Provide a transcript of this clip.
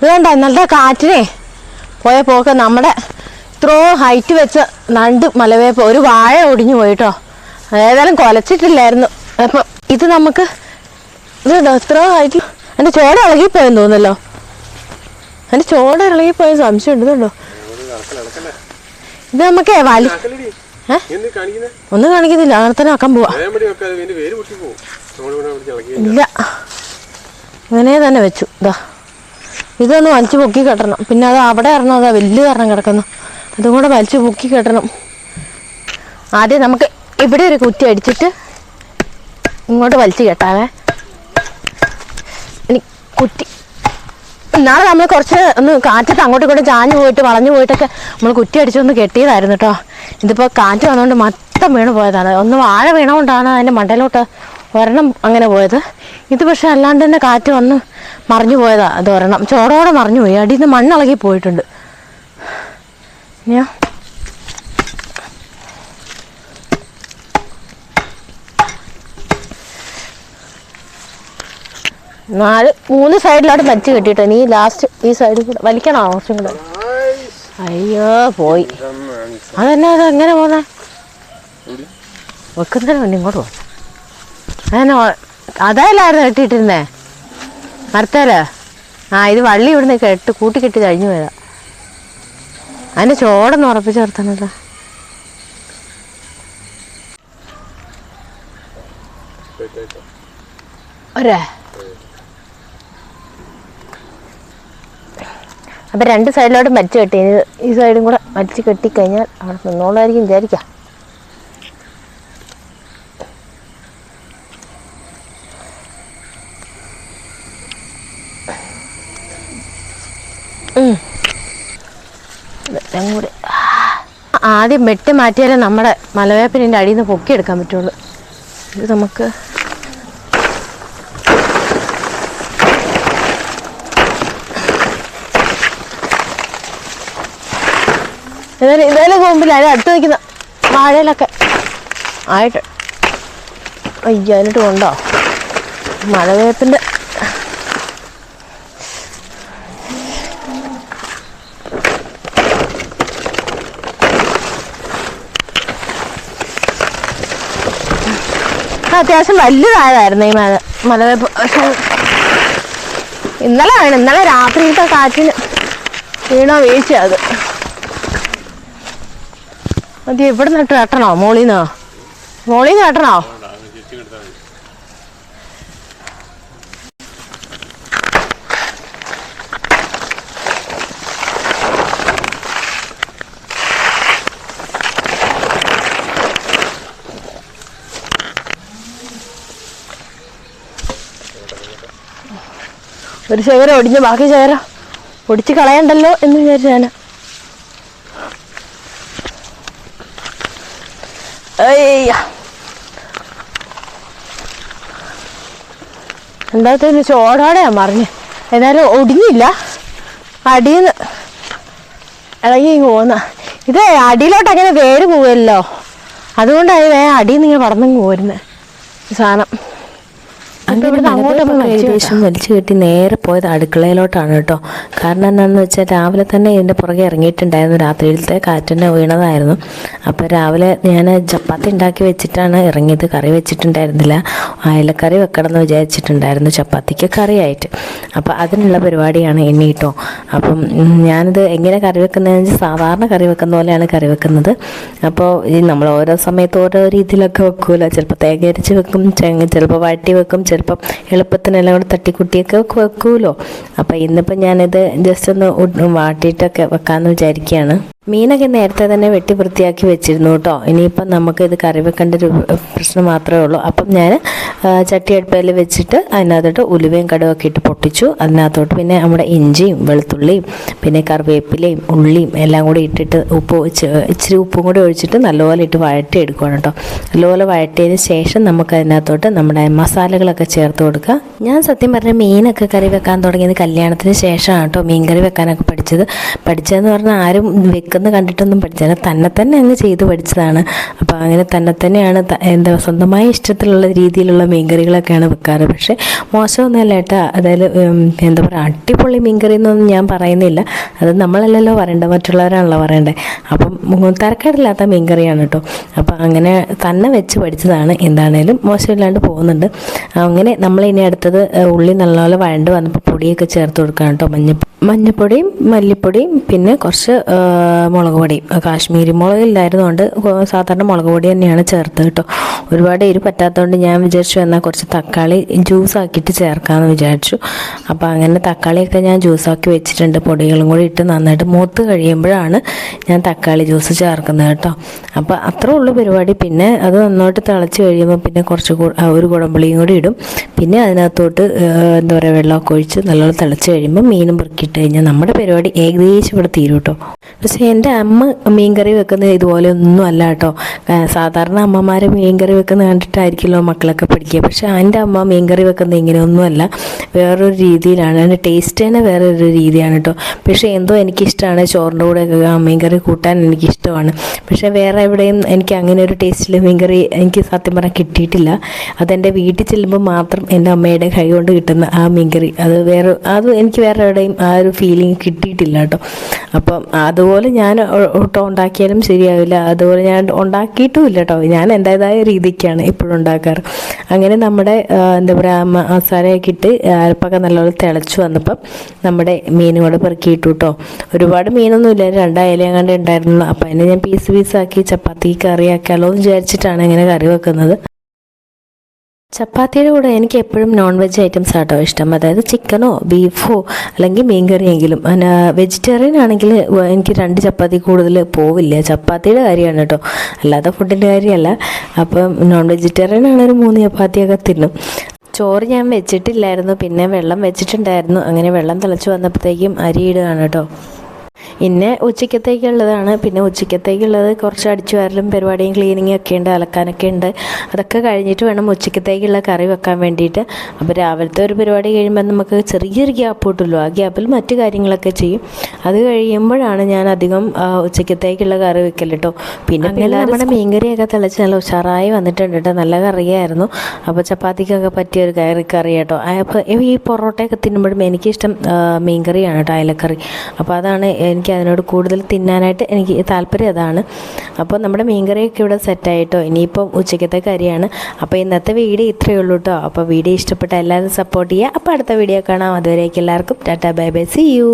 ഇതുകൊണ്ട ഇന്നലത്തെ കാറ്റിനെ പോയ പോക്ക് നമ്മുടെ ഇത്രോ ഹൈറ്റ് വെച്ച് നണ്ട് മലവേപ്പ് ഒരു വാഴ ഒടിഞ്ഞു പോയിട്ടോ. ഏതായാലും കൊലച്ചിട്ടില്ലായിരുന്നു. അപ്പം ഇത് നമുക്ക് ഇതുണ്ടോ ഇത്രോ ഹൈറ്റ് എന്റെ ചോട ഇളകിപ്പോയെന്ന് തോന്നുന്നല്ലോ. എന്റെ ചോട ഇളകിപ്പോയ സംശയം ഉണ്ട് ഇതുണ്ടോ ഇത് നമുക്കേ വലി ഒന്നും കാണിക്കുന്നില്ല അങ്ങനെ തന്നെ ആക്കാൻ പോവാ. ഇല്ല. അങ്ങനെ തന്നെ വെച്ചു. ഇതാ ഇതൊന്ന് വലിച്ചു പൊക്കി കെട്ടണം. പിന്നെ അത് അവിടെ ഇറങ്ങും അതാ വലിയ കാരണം കിടക്കുന്നു? അതും കൂടെ വലിച്ചു പൊക്കി കെട്ടണം. ആദ്യം നമുക്ക് ഇവിടെ ഒരു കുറ്റി അടിച്ചിട്ട് ഇങ്ങോട്ട് വലിച്ചു കെട്ടാവേ. ഇനി കുറ്റി ഇന്നാളെ നമ്മൾ കുറച്ച് ഒന്ന് കാറ്റത്ത് അങ്ങോട്ടും ഇങ്ങോട്ടും ചാഞ്ഞു പോയിട്ട് വളഞ്ഞു പോയിട്ടൊക്കെ നമ്മൾ കുറ്റി അടിച്ചൊന്ന് കെട്ടിയതായിരുന്നു കേട്ടോ ഇതിപ്പോൾ കാറ്റ് വന്നുകൊണ്ട് മൊത്തം വീണ് പോയതാണ്. ഒന്ന് വാഴ വീണുകൊണ്ടാണ് അതിന്റെ മണ്ടയിലോട്ട് ഒരെണ്ണം അങ്ങനെ പോയത്. ഇത് പക്ഷേ അല്ലാണ്ട് തന്നെ കാറ്റ് വന്ന് മറിഞ്ഞു പോയതാ അത് ഒരെണ്ണം. ചോടോടെ മറിഞ്ഞു പോയി. അടിയിൽ നിന്ന് മണ്ണിളകി പോയിട്ടുണ്ട്. ഞാൻ നാല് മൂന്ന് സൈഡിലോട്ട് മരിച്ചു കെട്ടിട്ടോ നീ ലാസ്റ്റ് ഈ സൈഡിൽ കൂടെ വലിക്കണോ കുറച്ചും കൂടെ. അയ്യോ പോയി. അതെന്നാ അത് എങ്ങനെ പോന്നെ വെക്കുന്നതിന് വേണ്ടി ഇങ്ങോട്ട് പോകും അങ്ങനെ അതല്ലായിരുന്നു കെട്ടിയിട്ടിരുന്നേ? മരത്തേൽ? ആ ഇത് വള്ളി ഇവിടുന്ന് കെട്ട് കൂട്ടി കെട്ടി കഴിഞ്ഞു പോയതാ. അതിന് ചോടൊന്ന് ഉറപ്പിച്ച് നിർത്തണല്ലോ ഒരേ. അപ്പൊ രണ്ട് സൈഡിലോട്ടും മരിച്ചു കെട്ടി. ഈ സൈഡും കൂടെ മരിച്ചു കെട്ടിക്കഴിഞ്ഞാൽ അവിടെ നിന്നോളായിരിക്കും വിചാരിക്കാം. കൂടി ആദ്യം വെട്ടി മാറ്റിയാലേ നമ്മുടെ മലവേപ്പിനിന്റെ അടിയിൽ നിന്ന് പൊക്കിയെടുക്കാൻ പറ്റുള്ളൂ. ഇത് നമുക്ക് ഏതായാലും കൊമ്പിൽ അതിന് അടുത്ത് നിൽക്കുന്ന വാഴയിലൊക്കെ ആയിട്ട്. അയ്യോ അതിനിട്ട് കൊണ്ടോ? മലവേപ്പിന്റെ അത്യാവശ്യം വലുതായതായിരുന്നു ഈ മല മലവേപ്പ് പക്ഷെ ഇന്നലെ ആണ് ഇന്നലെ രാത്രിയിലത്തെ കാറ്റിന് വീണോ വീഴ്ച അത്? മതി എവിടെ നിന്നിട്ട് കെട്ടണോ മോളിന്നോ? മോളിന്ന് കെട്ടണോ ഒരു ശേഖരം ഒടിഞ്ഞു ബാക്കി ശേഖരം ഒടിച്ച് കളയണ്ടല്ലോ എന്ന് വിചാരിച്ചു ഞാൻ അയ്യ. എന്താത്തിന് ചോടാടെയാ മറിഞ്ഞ്. എന്നാലും ഒടിഞ്ഞില്ല. അടിയിൽ ഇളകി പോന്ന. ഇത് അടിയിലോട്ട് അങ്ങനെ വേര് പോവല്ലോ. അതുകൊണ്ടാണ് അടിയിൽ നിന്ന് ഇങ്ങനെ പടന്നിങ്ങ് പോരുന്നത് സാധനം അങ്ങനെ ഇവിടുന്ന് അങ്ങോട്ട് നമ്മൾ വലിച്ചു ഏകദേശം വലിച്ചു കെട്ടി നേരെ പോയത് അടുക്കളയിലോട്ടാണ് കേട്ടോ. കാരണം എന്താണെന്ന് വെച്ചാൽ രാവിലെ തന്നെ ഇതിന്റെ പുറകെ ഇറങ്ങിയിട്ടുണ്ടായിരുന്നു. രാത്രിയിലത്തെ കാറ്റിന്റെ വീണതായിരുന്നു. അപ്പോൾ രാവിലെ ഞാൻ ചപ്പാത്തി ഉണ്ടാക്കി വെച്ചിട്ടാണ് ഇറങ്ങിയത്. കറി വെച്ചിട്ടുണ്ടായിരുന്നില്ല. അയലക്കറി വെക്കണം എന്ന് വിചാരിച്ചിട്ടുണ്ടായിരുന്നു. ചപ്പാത്തിക്ക് കറിയായിട്ട്. അപ്പോൾ അതിനുള്ള പരിപാടിയാണ് ഇനി കേട്ടോ. അപ്പം ഞാനിത് എങ്ങനെ കറി വെക്കുന്നതെന്ന് വെച്ചാൽ സാധാരണ കറി വെക്കുന്ന പോലെയാണ് കറി വെക്കുന്നത്. അപ്പോൾ ഈ നമ്മൾ ഓരോ സമയത്ത് ഓരോ രീതിയിലൊക്കെ വെക്കൂല. ചിലപ്പോൾ തേങ്ങ അരച്ച് വെക്കും ചിലപ്പോൾ വാട്ടി വെക്കും ചിലപ്പം എളുപ്പത്തിനെല്ലാം കൂടെ തട്ടിക്കുട്ടിയൊക്കെ വെക്ക് വെക്കുമല്ലോ അപ്പോൾ ഇന്നിപ്പോൾ ഞാനിത് ജസ്റ്റ് ഒന്ന് വാട്ടിയിട്ടൊക്കെ വെക്കാമെന്ന് വിചാരിക്കുകയാണ് മീനൊക്കെ നേരത്തെ തന്നെ വെട്ടി വൃത്തിയാക്കി വെച്ചിരുന്നു കേട്ടോ. ഇനിയിപ്പം നമുക്ക് ഇത് കറി വെക്കേണ്ട ഒരു പ്രശ്നം മാത്രമേ ഉള്ളൂ. അപ്പം ഞാൻ ചട്ടി അടുപ്പയിൽ വെച്ചിട്ട് അതിനകത്തോട്ട് ഉലുവയും കടുവൊക്കെ ഇട്ട് പൊട്ടിച്ചു. അതിനകത്തോട്ട് പിന്നെ നമ്മുടെ ഇഞ്ചിയും വെളുത്തുള്ളിയും പിന്നെ കറിവേപ്പിലയും ഉള്ളിയും എല്ലാം കൂടി ഇട്ടിട്ട് ഉപ്പ് ഇച്ചിരി ഉപ്പും കൂടി ഒഴിച്ചിട്ട് നല്ലപോലെ ഇട്ട് വഴറ്റി എടുക്കുകയാണ് കേട്ടോ. നല്ലപോലെ വഴറ്റിയതിന് ശേഷം നമുക്ക് അതിനകത്തോട്ട് നമ്മുടെ മസാലകളൊക്കെ ചേർത്ത് കൊടുക്കുക. ഞാൻ സത്യം പറഞ്ഞ മീനൊക്കെ കറി വെക്കാൻ തുടങ്ങിയത് കല്യാണത്തിന് ശേഷമാണ് കേട്ടോ മീൻ കറി വെക്കാനൊക്കെ പഠിച്ചത്. പഠിച്ചതെന്ന് പറഞ്ഞാൽ ആരും വെക്കുന്ന വെക്കുന്ന കണ്ടിട്ടൊന്നും പഠിച്ചല്ല. തന്നെ തന്നെ അങ്ങ് ചെയ്ത് പഠിച്ചതാണ്. അപ്പോൾ അങ്ങനെ തന്നെ തന്നെയാണ് എന്താ സ്വന്തമായ ഇഷ്ടത്തിലുള്ള രീതിയിലുള്ള മീൻകറികളൊക്കെയാണ് വെക്കാറ്. പക്ഷേ മോശമൊന്നുമല്ല ഏട്ടാ. അതായത് എന്താ പറയുക അടിപൊളി മീൻകറി എന്നൊന്നും ഞാൻ പറയുന്നില്ല. അത് നമ്മളല്ലല്ലോ പറയേണ്ടത് മറ്റുള്ളവരാണല്ലോ പറയേണ്ടത്. അപ്പം തരക്കേടില്ലാത്ത മീൻകറിയാണ് കേട്ടോ. അപ്പം അങ്ങനെ തന്നെ വെച്ച് പഠിച്ചതാണ്. എന്താണേലും മോശമില്ലാണ്ട് പോകുന്നുണ്ട്. അങ്ങനെ നമ്മൾ ഇനി അടുത്തത് ഉള്ളി നല്ലപോലെ വഴണ്ട് വന്നപ്പോൾ പൊടിയൊക്കെ ചേർത്ത് കൊടുക്കണം കേട്ടോ. മഞ്ഞ മഞ്ഞപ്പൊടിയും മല്ലിപ്പൊടിയും പിന്നെ കുറച്ച് മുളക് പൊടിയും കാശ്മീരി മുളക് ഇല്ലായിരുന്നുകൊണ്ട് സാധാരണ മുളക് പൊടി തന്നെയാണ് ചേർത്ത് കേട്ടോ. ഒരുപാട് എരി പറ്റാത്തതുകൊണ്ട് ഞാൻ വിചാരിച്ചു എന്നാൽ കുറച്ച് തക്കാളി ജ്യൂസ് ആക്കിയിട്ട് ചേർക്കാമെന്ന് വിചാരിച്ചു. അപ്പോൾ അങ്ങനെ തക്കാളിയൊക്കെ ഞാൻ ജ്യൂസാക്കി വെച്ചിട്ടുണ്ട്. പൊടികളും കൂടി ഇട്ട് നന്നായിട്ട് മൂത്ത് കഴിയുമ്പോഴാണ് ഞാൻ തക്കാളി ജ്യൂസ് ചേർക്കുന്നത് കേട്ടോ. അപ്പോൾ അത്രേ ഉള്ളൂ പരിപാടി. പിന്നെ അത് നന്നായിട്ട് തിളച്ച് കഴിയുമ്പോൾ പിന്നെ കുറച്ച് ഒരു കുടമ്പുളിയും കൂടി ഇടും. പിന്നെ അതിനകത്തോട്ട് എന്താ പറയുക വെള്ളമൊക്കെ ഒഴിച്ച് നല്ലോണം തിളച്ച് കഴിയുമ്പോൾ മീനും പെറുക്കിയിട്ട് കഴിഞ്ഞാൽ നമ്മുടെ പരിപാടി ഏകദേശം ഇവിടെ തീരും കേട്ടോ. പക്ഷേ എന്റെ അമ്മ മീൻകറി വെക്കുന്നത് ഇതുപോലെ ഒന്നും അല്ല കേട്ടോ. സാധാരണ അമ്മമാർ മീൻകറി വെക്കുന്നത് കണ്ടിട്ടായിരിക്കുമല്ലോ മക്കളൊക്കെ പഠിക്കുക പക്ഷേ എന്റെ അമ്മ മീൻകറി വെക്കുന്നത് ഇങ്ങനെയൊന്നുമല്ല വേറൊരു രീതിയിലാണ്. അതിന്റെ ടേസ്റ്റ് തന്നെ വേറൊരു രീതിയാണ് കേട്ടോ. പക്ഷേ എന്തോ എനിക്കിഷ്ടമാണ് ചോറിന്റെ കൂടെ മീൻകറി കൂട്ടാൻ എനിക്കിഷ്ടമാണ്. പക്ഷേ വേറെ എവിടെയും എനിക്ക് അങ്ങനെ ഒരു ടേസ്റ്റിൽ മീൻകറി എനിക്ക് സത്യം പറഞ്ഞാൽ കിട്ടിയിട്ടില്ല. അതെന്റെ വീട്ടിൽ ചെല്ലുമ്പോൾ മാത്രം എന്റെ അമ്മയുടെ കൈ കൊണ്ട് കിട്ടുന്ന ആ മീൻകറി. അത് വേറെ അത് എനിക്ക് വേറെ എവിടെയും ആ ഒരു ഫീലിംഗ് കിട്ടിയിട്ടില്ല കേട്ടോ. അപ്പം അതുപോലെ ഞാൻ ഒട്ടും ഉണ്ടാക്കിയാലും ശരിയാവില്ല. അതുപോലെ ഞാൻ ഉണ്ടാക്കിയിട്ടുമില്ല കേട്ടോ ഞാൻ എന്റേതായ രീതിക്കാണ് ഇപ്പോഴും ഉണ്ടാക്കാറ്. അങ്ങനെ നമ്മുടെ എന്താ പറയുക മസാലയൊക്കെ ഇട്ട് അല്പമൊക്കെ നല്ലപോലെ തിളച്ച് വന്നപ്പം നമ്മുടെ മീനുകൂടെ പെറുക്കിയിട്ടു കേട്ടോ ഒരുപാട് മീനൊന്നും ഇല്ല രണ്ടായാലും അങ്ങാണ്ട് ഉണ്ടായിരുന്നുള്ളൂ. അപ്പം അതിനെ ഞാൻ പീസ് പീസാക്കി ചപ്പാത്തി കറിയാക്കാമല്ലോ എന്ന് വിചാരിച്ചിട്ടാണ് ഇങ്ങനെ കറി വെക്കുന്നത്. ചപ്പാത്തിയുടെ കൂടെ എനിക്ക് എപ്പോഴും നോൺ വെജ് ഐറ്റംസ് ആട്ടോ ഇഷ്ടം. അതായത് ചിക്കനോ ബീഫോ അല്ലെങ്കിൽ മീൻകറിയെങ്കിലും വെജിറ്റേറിയൻ ആണെങ്കിൽ എനിക്ക് രണ്ട് ചപ്പാത്തി കൂടുതൽ പോവില്ല. ചപ്പാത്തിയുടെ കാര്യമാണ് കേട്ടോ. അല്ലാതെ ഫുഡിന്റെ കാര്യമല്ല. അപ്പം നോൺ വെജിറ്റേറിയൻ ആണെങ്കിൽ മൂന്ന് ചപ്പാത്തിയൊക്കെ തിന്നും. ചോറ് ഞാൻ വെച്ചിട്ടില്ലായിരുന്നു. പിന്നെ വെള്ളം വെച്ചിട്ടുണ്ടായിരുന്നു. അങ്ങനെ വെള്ളം തിളച്ച് വന്നപ്പോഴത്തേക്കും അരി ഇടുകയാണ് കേട്ടോ. പിന്നെ ഉച്ചക്കത്തേക്കുള്ളതാണ്. പിന്നെ ഉച്ചക്കത്തേക്കുള്ളത് കുറച്ച് അടിച്ചു വരലും പരിപാടിയും ക്ലീനിങ്ങും ഒക്കെ ഉണ്ട് അലക്കാനൊക്കെ ഉണ്ട്. അതൊക്കെ കഴിഞ്ഞിട്ട് വേണം ഉച്ചക്കത്തേക്കുള്ള കറി വെക്കാൻ വേണ്ടിയിട്ട്. അപ്പോൾ രാവിലത്തെ ഒരു പരിപാടി കഴിയുമ്പോൾ നമുക്ക് ചെറിയൊരു ഗ്യാപ്പ് കിട്ടുമല്ലോ ആ ഗ്യാപ്പിൽ മറ്റു കാര്യങ്ങളൊക്കെ ചെയ്യും. അത് കഴിയുമ്പോഴാണ് ഞാൻ അധികം ഉച്ചക്കത്തേക്കുള്ള കറി വെക്കൽ കേട്ടോ പിന്നെ നമ്മുടെ മീൻകറിയൊക്കെ തിളച്ച് നല്ല ഉഷാറായി വന്നിട്ടുണ്ട് കേട്ടോ നല്ല കറിയായിരുന്നു. അപ്പോൾ ചപ്പാത്തിക്കൊക്കെ പറ്റിയ ഒരു കറി കറി കേട്ടോ അപ്പോൾ ഈ പൊറോട്ടയൊക്കെ തിന്നുമ്പോഴും എനിക്കിഷ്ടം മീൻകറിയാണ് കേട്ടോ അയലക്കറി. അപ്പോൾ അതാണ് എനിക്ക് അതിനോട് കൂടുതൽ തിന്നാനായിട്ട് എനിക്ക് താല്പര്യം അതാണ്. അപ്പോൾ നമ്മുടെ മീൻകറിയൊക്കെ ഇവിടെ സെറ്റായിട്ടോ ഇനിയിപ്പം ഉച്ചക്കത്തെ കറിയാണ്. അപ്പോൾ ഇന്നത്തെ വീഡിയോ ഇത്രയേ ഉള്ളൂ കേട്ടോ അപ്പോൾ വീഡിയോ ഇഷ്ടപ്പെട്ട എല്ലാവരും സപ്പോർട്ട് ചെയ്യുക. അപ്പോൾ അടുത്ത വീഡിയോ കാണാം. അതുവരേക്കും എല്ലാവർക്കും. Tata bye bye. See you